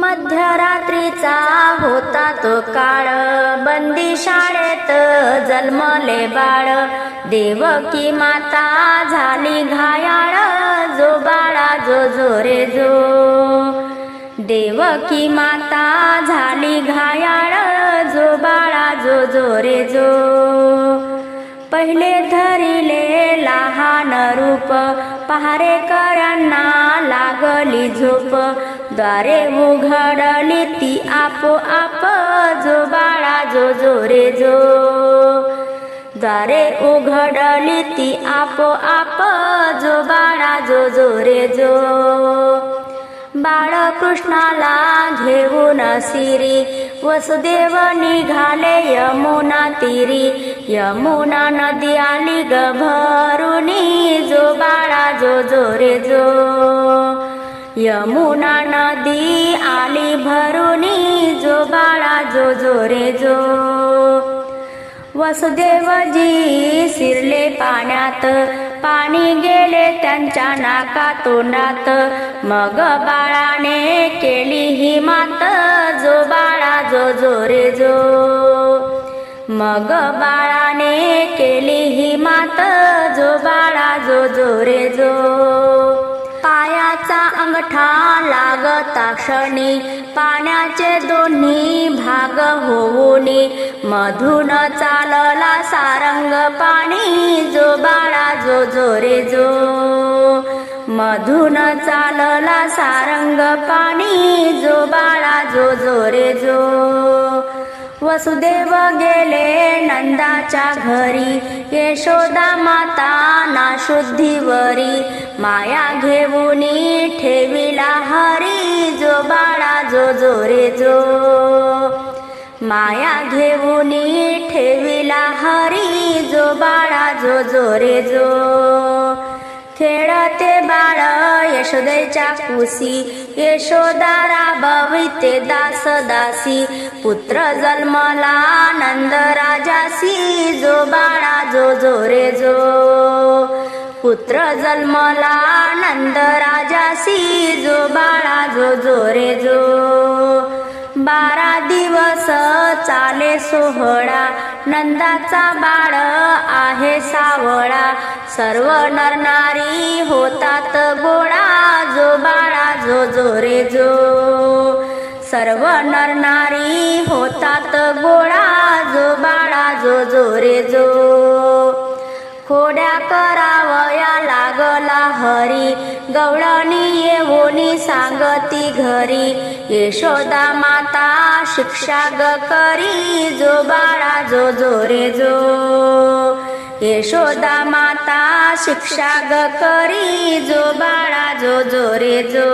मध्यरात्रीचा होता तो काळ. बंदी शाळेत जन्मले बाळ. देवकी माता झाली घायाळ. जो बाळा जो जो रे जो. देवकी माता झाली घायाळ. जो बाळा जो जो रे जो. पहिले धरिले लहान रूप. पहारेकरांना लागली झोप. द्वारे उघडली ती आपोआप जो बाळा जो जो रे जो. द्वारे उघडली ती आपोआप जो बाळा जो जो रे जो. बाळकृष्णाला घेऊन सिरी वसुदेव निघाले यमुना तिरी. यमुना नदी आली ग भरुणी जो बाळा जो जो रे जो. यमुना नदी आली भरुनी जो बाळा जो जो रे जो. वसुदेवजी शिरले पाण्यात पाणी गेले त्यांच्या नाका तोंडात. मग बाळाने केली ही मात जो बाळा जो जो रे जो. मग बाळाने केली ही मात जो बाळा जो जो रे जो. पायाचा लागता क्षणी. पाण्याचे दोन्ही भाग होऊनी मधून चालला सारंग पाणी. जो बाळा जो जो रे जो. मधून चालला सारंग पाणी. जो बाळा जो जो रे जो. वसुदेव गेले नंदाच्या घरी. यशोदा माता ना शुद्धीवरी. माया घेऊन ठेविला हरी जो बाळा जो जो रे जो. माया घेऊन ठेविला हरी जो बाळा जो जो रे जो. खेळते बाळ यशोदेच्या कुसी. यशोदा राबविते दास दासी. पुत्र जन्मला नंदराज जो जो रे जो. पुत्र जन्मला नंद राजासी जो बाळा जो जो रे जो. बारा दिवस चाले सोहळा नंदाचा बाळ आहे सावळा. सर्व नरनारी होतात गोळा जो बाळा जो जो रे जो. सर्व नरनारी होतात गोळा जो बाळा जो जो रे जो. खोड्या करावया लागला हरी. गवळणी येऊनी सांगती घरी. यशोदा माता शिक्षा ग करी. जो बाळा जो जो रे जो. यशोदा माता शिक्षा ग करी. जो बाळा जो जो रे जो.